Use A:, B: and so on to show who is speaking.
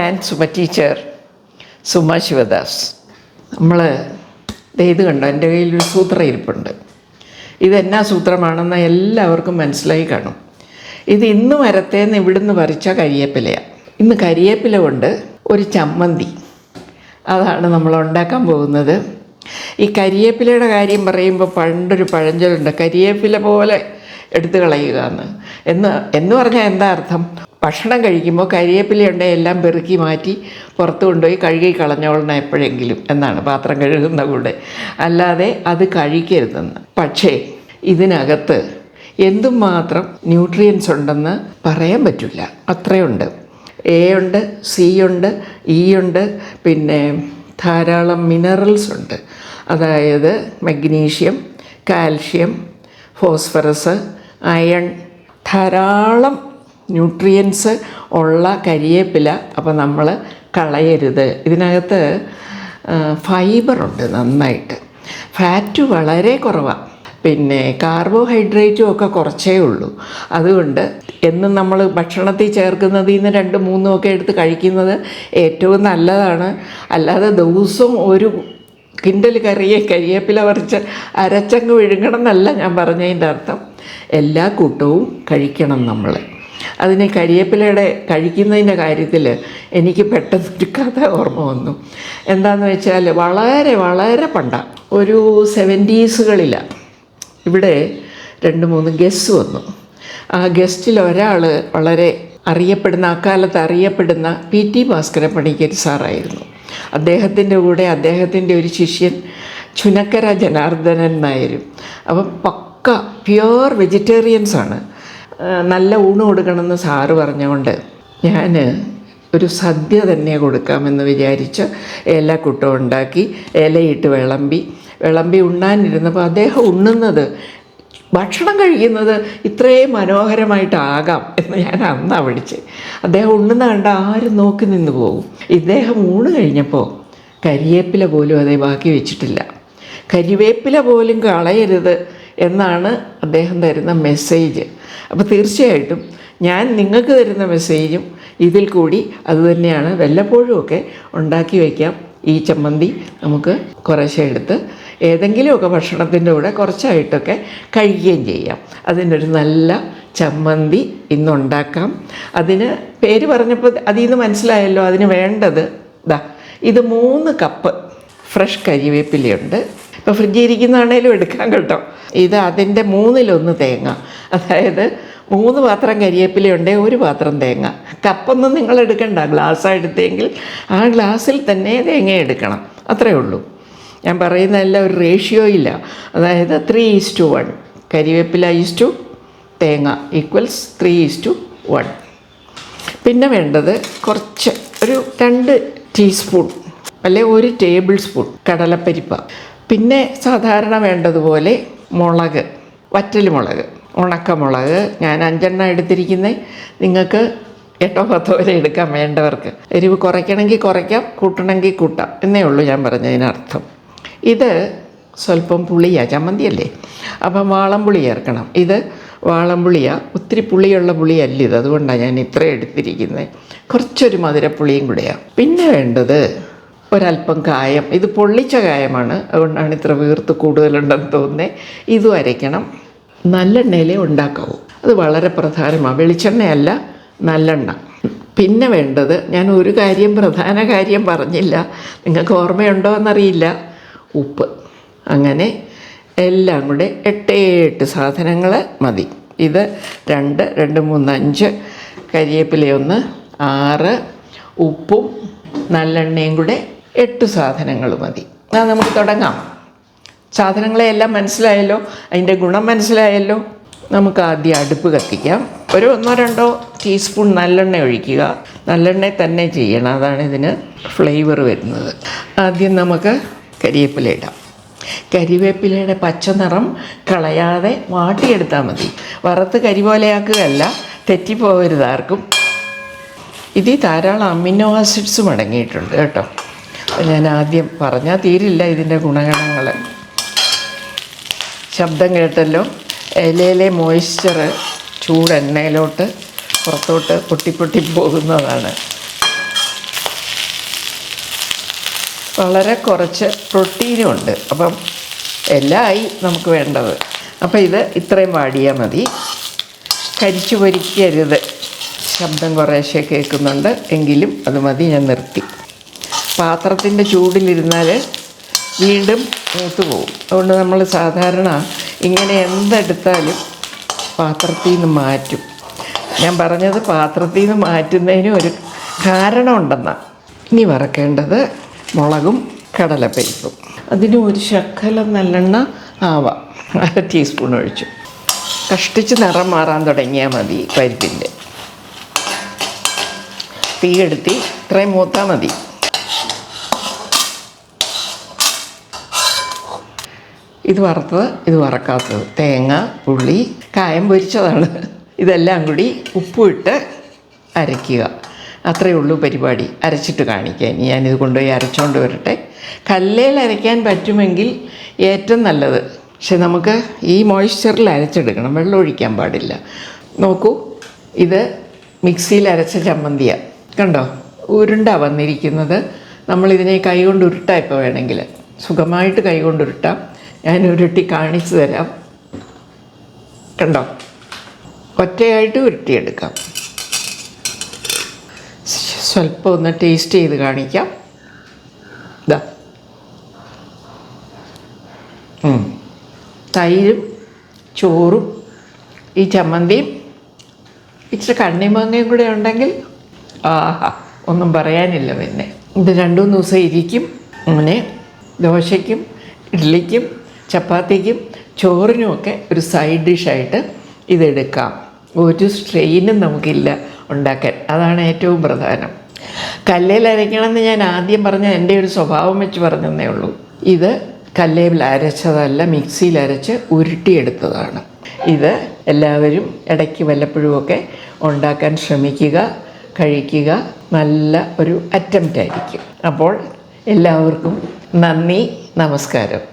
A: ഞാൻ സുമ ടീച്ചർ സുമ ശിവദാസ്. നമ്മൾ ഇത് കണ്ടോ? എന്റെ കയ്യിൽ ഒരു സൂത്രം ഇരിപ്പുണ്ട് ഇതെന്നാ സൂത്രമാണെന്ന് എല്ലാവർക്കും മനസ്സിലായി കാണും. ഇത് ഇന്ന് വരത്തേന്ന് ഇവിടുന്ന് പറിച്ച കരിയേപ്പിലയാണ് ഇന്ന് കരിയേപ്പില കൊണ്ട് ഒരു ചമ്മന്തി. അതാണ് നമ്മൾ ഉണ്ടാക്കാൻ പോകുന്നത്. ഈ കരിയേപ്പിലയുടെ കാര്യം പറയുമ്പോൾ പണ്ടൊരു പഴഞ്ചൊല്ലുണ്ട് കരിയേപ്പില പോലെ എടുത്തു കളയുക എന്ന് എന്ന് പറഞ്ഞാൽ എന്താ അർത്ഥം? ഭക്ഷണം കഴിക്കുമ്പോൾ കരിയേപ്പില ഉണ്ടെങ്കിൽ എല്ലാം പെറുക്കി മാറ്റി പുറത്ത് കൊണ്ടുപോയി കഴുകി കളഞ്ഞോളണം എപ്പോഴെങ്കിലും എന്നാണ് പാത്രം കഴുകുന്ന കൂടെ. അല്ലാതെ അത് കഴിക്കരുതെന്ന്. പക്ഷേ ഇതിനകത്ത് എന്തുമാത്രം ന്യൂട്രിയൻസ് ഉണ്ടെന്ന് പറയാൻ പറ്റില്ല. അത്രയുണ്ട്. എ ഉണ്ട് സി ഉണ്ട് ഇ ഉണ്ട് പിന്നെ ധാരാളം മിനറൽസ് ഉണ്ട്. അതായത് മഗ്നീഷ്യം കാൽഷ്യം ഫോസ്ഫറസ് അയൺ ധാരാളം ന്യൂട്രിയൻസ് ഉള്ള കരിയേപ്പില അപ്പോൾ നമ്മൾ കളയരുത്. ഇതിനകത്ത് ഫൈബറുണ്ട് നന്നായിട്ട്. ഫാറ്റ് വളരെ കുറവാണ് പിന്നെ കാർബോഹൈഡ്രേറ്റും ഒക്കെ കുറച്ചേ ഉള്ളൂ. അതുകൊണ്ട് എന്നും നമ്മൾ ഭക്ഷണത്തിൽ ചേർക്കുന്നതിൽ നിന്ന് രണ്ട് മൂന്നും ഒക്കെ എടുത്ത് കഴിക്കുന്നത് ഏറ്റവും നല്ലതാണ്. അല്ലാതെ ദിവസവും ഒരു കിണ്ടൽ കറിയെ കരിയേപ്പില പറിച്ച് അരച്ചങ്ങ് വിഴുങ്ങണം എന്നല്ല ഞാൻ പറഞ്ഞതിന്റെ അർത്ഥം. എല്ലാ കൂട്ടവും കഴിക്കണം നമ്മൾ. അതിന് കരിയേപ്പിലയുടെ കഴിക്കുന്നതിന്റെ കാര്യത്തിൽ എനിക്ക് പെട്ടെന്ന് ഒരു കഥ ഓർമ്മ വന്നു. എന്താണെന്ന് വെച്ചാൽ വളരെ വളരെ പണ്ട ഒരു സെവന്റീസുകളിലാണ് ഇവിടെ രണ്ട് മൂന്ന് ഗസ്റ്റ് വന്നു. ആ ഗസ്റ്റിൽ ഒരാൾ വളരെ അറിയപ്പെടുന്ന അക്കാലത്ത് അറിയപ്പെടുന്ന പി ടി ഭാസ്കര പണിക്കർ സാറായിരുന്നു. അദ്ദേഹത്തിന്റെ കൂടെ അദ്ദേഹത്തിന്റെ ഒരു ശിഷ്യൻ ചുനക്കര ജനാർദ്ദനൻ നായരും. അപ്പം പക്ക പ്യുവർ വെജിറ്റേറിയൻസാണ് നല്ല ഊണ് കൊടുക്കണമെന്ന് സാറ് പറഞ്ഞുകൊണ്ട് ഞാൻ ഒരു സദ്യ തന്നെ കൊടുക്കാമെന്ന് വിചാരിച്ച് ഏലക്കൂട്ടം ഉണ്ടാക്കി ഇലയിട്ട് വിളമ്പി വിളമ്പി ഉണ്ണാനിരുന്നപ്പോൾ അദ്ദേഹം ഉണ്ണുന്നത് ഭക്ഷണം കഴിക്കുന്നത് ഇത്രയും മനോഹരമായിട്ടാകാം എന്ന് ഞാൻ അന്നാ പഠിച്ച് അദ്ദേഹം ഉണ്ണുന്ന കണ്ട ആരും നോക്കി നിന്ന് പോകും. ഇദ്ദേഹം ഊണ് കഴിഞ്ഞപ്പോൾ കരിവേപ്പില പോലും അതേ ബാക്കി വെച്ചിട്ടില്ല. കരിവേപ്പില പോലും കളയരുത്. എന്നാണ് അദ്ദേഹം തരുന്ന മെസ്സേജ് അപ്പോൾ തീർച്ചയായിട്ടും ഞാൻ നിങ്ങൾക്ക് തരുന്ന മെസ്സേജും ഇതിൽ കൂടി അതുതന്നെയാണ് വല്ലപ്പോഴുമൊക്കെ ഉണ്ടാക്കി വയ്ക്കാം. ഈ ചമ്മന്തി നമുക്ക് കുറേശ്ശെ എടുത്ത് ഏതെങ്കിലുമൊക്കെ ഭക്ഷണത്തിന്റെ കൂടെ കുറച്ചായിട്ടൊക്കെ കഴിക്കുകയും ചെയ്യാം. അതിനൊരു നല്ല ചമ്മന്തി ഇന്നുണ്ടാക്കാം അതിന് പേര് പറഞ്ഞപ്പോൾ അതിൽ നിന്ന് മനസ്സിലായല്ലോ അതിന് വേണ്ടത്. ഇതാ ഇത് മൂന്ന് കപ്പ് ഫ്രഷ് കരിവേപ്പിലയുണ്ട്. ഇപ്പോൾ ഫ്രിഡ്ജിൽ ഇരിക്കുന്നതാണേലും എടുക്കാം കേട്ടോ. ഇത് അതിന്റെ മൂന്നിലൊന്ന് തേങ്ങ. അതായത് മൂന്ന് പാത്രം കരിവേപ്പിലയുണ്ട് ഒരു പാത്രം തേങ്ങ. കപ്പൊന്നും നിങ്ങൾ എടുക്കണ്ട. ഗ്ലാസ് എടുത്തെങ്കിൽ ആ ഗ്ലാസ്സിൽ തന്നെ തേങ്ങ എടുക്കണം. അത്രയേ ഉള്ളൂ. ഞാൻ പറയുന്നതല്ല ഒരു റേഷ്യോ ഇല്ല. അതായത് ത്രീ ഈസ് ടു വൺ കരിവേപ്പില ഈസ് ടു തേങ്ങ equals three is to one പിന്നെ വേണ്ടത് കുറച്ച് ഒരു രണ്ട് ടീസ്പൂൺ അല്ലെ ഒരു ടേബിൾ സ്പൂൺ കടലപ്പരിപ്പ. പിന്നെ സാധാരണ വേണ്ടതുപോലെ മുളക് വറ്റൽ മുളക് ഉണക്കമുളക്. ഞാൻ അഞ്ചെണ്ണം എടുത്തിരിക്കുന്നത് നിങ്ങൾക്ക് എട്ടോ പത്തോ വരെ എടുക്കാൻ വേണ്ടവർക്ക്. എരിവ് കുറയ്ക്കണമെങ്കിൽ കുറയ്ക്കാം കൂട്ടണമെങ്കിൽ കൂട്ടാം. എന്നേ ഉള്ളൂ ഞാൻ പറഞ്ഞതിനർത്ഥം. ഇത് സ്വല്പം പുളിയാണ് ചമ്മന്തിയല്ലേ? അപ്പം വാളംപുളി ചേർക്കണം. ഇത് വാളംപുളിയാണ് ഒത്തിരി പുളിയുള്ള പുളിയല്ല ഇത്. അതുകൊണ്ടാണ് ഞാൻ ഇത്ര എടുത്തിരിക്കുന്നത് കുറച്ചൊരു മധുരപ്പുളിയും കൂടെയാണ് പിന്നെ വേണ്ടത് ഒരല്പം കായം. ഇത് പൊള്ളിച്ച കായമാണ്. അതുകൊണ്ടാണ് ഇത്ര വീർത്ത് കൂടുതലുണ്ടെന്ന് തോന്നുന്നത് ഇതും അരയ്ക്കണം. നല്ലെണ്ണയിലേ ഉണ്ടാക്കാവൂ. അത് വളരെ പ്രധാനമാണ്. വെളിച്ചെണ്ണയല്ല നല്ലെണ്ണ. പിന്നെ വേണ്ടത് ഞാൻ ഒരു കാര്യം പ്രധാന കാര്യം പറഞ്ഞില്ല. നിങ്ങൾക്ക് ഓർമ്മയുണ്ടോ എന്നറിയില്ല. ഉപ്പ്. അങ്ങനെ എല്ലാം കൂടെ എട്ടേ എട്ട് സാധനങ്ങൾ മതി. ഇത് രണ്ട് രണ്ട് മൂന്ന് അഞ്ച് കരിയേപ്പിലയൊന്ന് ആറ് ഉപ്പും നല്ലെണ്ണയും കൂടെ എട്ട് സാധനങ്ങൾ മതി. അത് നമുക്ക് തുടങ്ങാം. സാധനങ്ങളെല്ലാം മനസ്സിലായല്ലോ? അതിന്റെ ഗുണം മനസ്സിലായല്ലോ? നമുക്ക് ആദ്യം അടുപ്പ് കത്തിക്കാം. ഒരു ഒന്നോ രണ്ടോ ടീസ്പൂൺ നല്ലെണ്ണ ഒഴിക്കുക. നല്ലെണ്ണ തന്നെ ചെയ്യണം. അതാണ് ഇതിന് ഫ്ലേവർ വരുന്നത്. ആദ്യം നമുക്ക് കരിവേപ്പില ഇടാം. കരിവേപ്പിലയുടെ പച്ച നിറം കളയാതെ വാട്ടിയെടുത്താൽ മതി. വറുത്ത് കരി പോലെയാക്കുകയല്ല തെറ്റിപ്പോകരുത് ആർക്കും. ഇതിൽ ധാരാളം അമിനോ ആസിഡ്സും അടങ്ങിയിട്ടുണ്ട് കേട്ടോ. ഞാൻ ആദ്യം പറഞ്ഞാൽ തീരില്ല ഇതിന്റെ ഗുണഗണങ്ങൾ ശബ്ദം കേട്ടല്ലോ. ഇലയിലെ മോയ്സ്ചർ ചൂടെണ്ണയിലോട്ട് പുറത്തോട്ട് പൊട്ടി പൊട്ടി പോകുന്നതാണ്. വളരെ കുറച്ച് പ്രോട്ടീനും ഉണ്ട്. അപ്പം എല്ലാമായി നമുക്ക് വേണ്ടത്. അപ്പോൾ ഇത് ഇത്രയും വാടിയാൽ മതി. കരിച്ചു പൊരിക്കരുത്. ശബ്ദം കുറേശ്ശെ കേൾക്കുന്നുണ്ട്. എങ്കിലും അത് മതി ഞാൻ നിർത്തി. പാത്രത്തിന്റെ ചൂടിലിരുന്നാൽ വീണ്ടും മൂത്ത് പോകും. അതുകൊണ്ട് നമ്മൾ സാധാരണ ഇങ്ങനെ എന്തെടുത്താലും പാത്രത്തിൽ നിന്ന് മാറ്റും. ഞാൻ പറഞ്ഞത് പാത്രത്തിൽ നിന്ന് മാറ്റുന്നതിന് ഒരു കാരണമുണ്ടെന്നാണ് ഇനി വറക്കേണ്ടത് മുളകും കടലപ്പരിപ്പും. അതിന് ഒരു ശക്കല നല്ലെണ്ണ ആവാം. അര ടീസ്പൂൺ ഒഴിച്ചു. കഷ്ടിച്ച് നിറം മാറാൻ തുടങ്ങിയാൽ മതി പരിപ്പിന്റെ. തീ എടുത്തി ഇത്രയും മൂത്താൽ മതി. ഇത് വറുത്തത് ഇത് വറക്കാത്തത്. തേങ്ങ ഉള്ളി കായം പൊരിച്ചതാണ്. ഇതെല്ലാം കൂടി ഉപ്പുമിട്ട് അരയ്ക്കുക. അത്രയേ ഉള്ളൂ പരിപാടി. അരച്ചിട്ട് കാണിക്കാൻ ഞാനിത് കൊണ്ടുപോയി അരച്ചുകൊണ്ട് വരട്ടെ. കല്ലേൽ അരയ്ക്കാൻ പറ്റുമെങ്കിൽ ഏറ്റവും നല്ലത്. പക്ഷെ നമുക്ക് ഈ മോയ്സ്ചറിൽ അരച്ചെടുക്കണം. വെള്ളം ഒഴിക്കാൻ പാടില്ല. നോക്കൂ. ഇത് മിക്സിയിൽ അരച്ച ചമ്മന്തിയാണ് കണ്ടോ? ഉരുണ്ട വന്നിരിക്കുന്നത്. നമ്മളിതിനെ കൈകൊണ്ട് ഉരുട്ടാം ഇപ്പോൾ വേണമെങ്കിൽ. സുഖമായിട്ട് കൈകൊണ്ട് ഉരുട്ടാം. ഞാൻ ഉരുട്ടി കാണിച്ചു തരാം. കണ്ടോ? ഒറ്റയായിട്ട് ഉരുട്ടിയെടുക്കാം. സ്വല്പം ഒന്ന് ടേസ്റ്റ് ചെയ്ത് കാണിക്കാം. ഇതാ. തൈരും ചോറും ഈ ചമ്മന്തിയും ഇച്ചിരി കണ്ണിമാങ്ങയും കൂടെ ഉണ്ടെങ്കിൽ ആഹാ ഒന്നും പറയാനില്ല പിന്നെ. ഇത് രണ്ടു മൂന്ന് ദിവസം ഇരിക്കും. അങ്ങനെ ദോശയ്ക്കും ഇഡ്ഡലിക്കും ചപ്പാത്തിക്കും ചോറിനുമൊക്കെ ഒരു സൈഡ് ഡിഷായിട്ട് ഇതെടുക്കാം. ഒരു സ്ട്രെയിനും നമുക്കില്ല ഉണ്ടാക്കാൻ. അതാണ് ഏറ്റവും പ്രധാനം. കല്ലേൽ അരയ്ക്കണമെന്ന് ഞാൻ ആദ്യം പറഞ്ഞ എന്റെ ഒരു സ്വഭാവം വെച്ച് പറഞ്ഞതേ ഉള്ളൂ. ഇത് കല്ലേൽ അരച്ചതല്ല മിക്സിയിൽ അരച്ച് ഉരുട്ടിയെടുത്തതാണ്. ഇത് എല്ലാവരും ഇടയ്ക്ക് വല്ലപ്പോഴുമൊക്കെ ഉണ്ടാക്കാൻ ശ്രമിക്കുക കഴിക്കുക. നല്ല ഒരു അറ്റംപ്റ്റ് ആയിരിക്കും. അപ്പോൾ എല്ലാവർക്കും നന്ദി നമസ്കാരം.